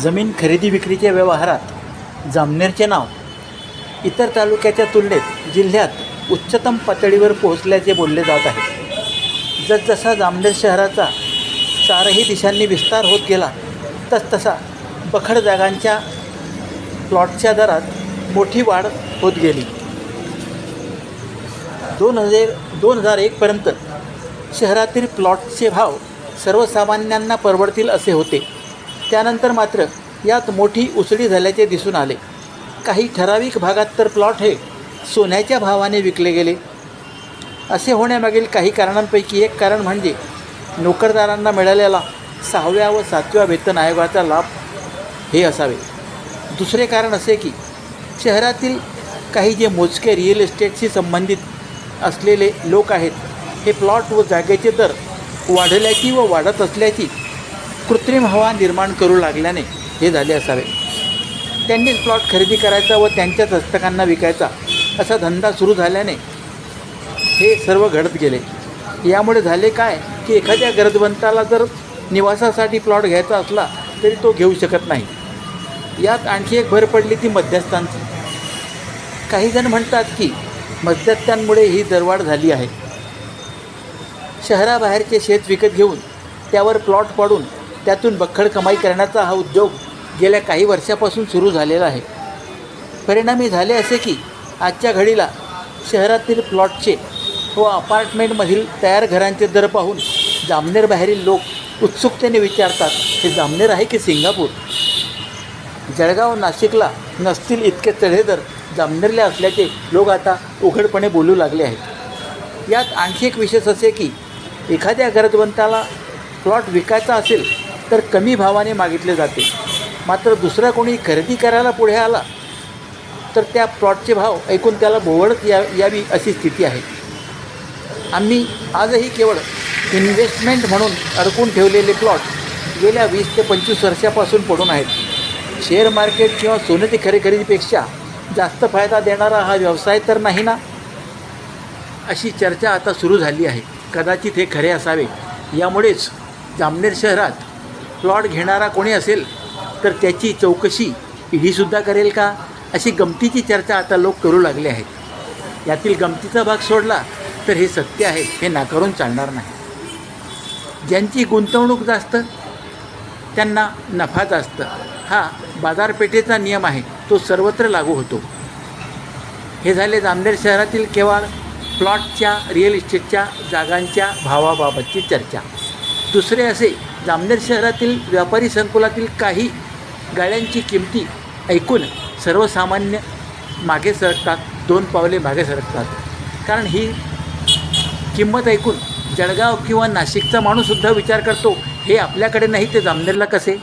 जमीन खरेदी विक्रीच्या व्यवहारात जामनेरचे नाव इतर तालुक्याच्या तुलनेत जिल्ह्यात उच्चतम पातळीवर पोहोचल्याचे बोलले जात आहे. जसजसा जामनेर शहराचा चारही दिशांनी विस्तार होत गेला तसतसा बखड जागांच्या प्लॉटच्या दरात मोठी वाढ होत गेली. दोन हजार दोन हजार एकपर्यंत शहरातील प्लॉटचे भाव सर्वसामान्यांना परवडतील असे होते. त्यानंतर मात्र यात मोठी उसळी झाल्याचे दिसून आले. काही ठराविक भागात तर प्लॉट हे सोन्याच्या भावाने विकले गेले. असे होण्यामागील काही कारणांपैकी एक कारण म्हणजे नोकरदारांना मिळालेला सहाव्या व सातव्या वेतन आयोगाचा लाभ हे असावे. दुसरे कारण असे की शहरातील काही जे मोजके रिअल इस्टेटशी संबंधित असलेले लोक आहेत हे प्लॉट व जागेचे दर वाढल्याची व वाढत असल्याची कृत्रिम हवा निर्माण करू लागल्याने हे झाले असावे. त्यांनीच प्लॉट खरेदी करायचा व त्यांच्याच हस्तकांना विकायचा असा धंदा सुरू झाल्याने हे सर्व घडत गेले. यामुळे झाले काय की एखाद्या गरजवंताला जर निवासासाठी प्लॉट घ्यायचा असला तरी तो घेऊ शकत नाही. यात आणखी एक भर पडली ती मध्यस्थांची. काही जण म्हणतात की मध्यस्थांमुळे ही दरवाढ झाली आहे. शहराबाहेरचे शेत विकत घेऊन त्यावर प्लॉट पाडून त्यातून बखड कमाई करण्याचा हा उद्योग गेल्या काही वर्षापासून सुरू झालेला आहे. परिणामी झाले असे की आजच्या घडीला शहरातील प्लॉटचे व अपार्टमेंटमधील तयार घरांचे दर पाहून जामनेरबाहेरील लोक उत्सुकतेने विचारतात हे जामनेर आहे की सिंगापूर? जळगाव नाशिकला नसतील इतके चढे दर जामनेरला असल्याचे लोक आता उघडपणे बोलू लागले आहेत. यात आणखी एक विशेष असे की एखाद्या गरजवंताला प्लॉट विकायचा असेल तर कमी भावाने मागितले जाते. मात्र दुसरा कोणी खरेदी करायला पुढे आला तर त्या प्लॉटचे भाव ऐकून त्याला बोवडत या यावी अशी स्थिती आहे. आम्ही आजही केवळ इन्व्हेस्टमेंट म्हणून अडकून ठेवलेले प्लॉट गेल्या वीस ते पंचवीस वर्षापासून पडून आहेत. शेअर मार्केट किंवा सोन्याची खरे खरेदीपेक्षा जास्त फायदा देणारा हा व्यवसाय तर नाही ना? अशी चर्चा आता सुरू झाली आहे. कदाचित हे खरे असावे. यामुळेच जामनेर शहरात प्लॉट घेणारा कोणी असेल तर त्याची चौकशी ईडीसुद्धा करेल का? अशी गमतीची चर्चा आता लोक करू लागले आहेत. यातील गमतीचा भाग सोडला तर हे सत्य आहे हे नाकारून चालणार नाही. ज्यांची गुंतवणूक जास्त त्यांना नफा जास्त. हा बाजारपेठेचा नियम आहे तो सर्वत्र लागू होतो. हे झाले जामनेर शहरातील केवळ प्लॉटच्या रिअल इस्टेटच्या जागांच्या भावाबाबतची चर्चा. दुसरे असे जामनेर शहरातील व्यापारी संकुलातील काही गाड्यांची किमती ऐकून सर्वसामान्य मागे सरकतात दोन पावले मागे सरकतात. कारण ही किंमत ऐकून जळगाव किंवा नाशिकचा माणूससुद्धा विचार करतो हे आपल्याकडे नाही ते जामनेरला कसे?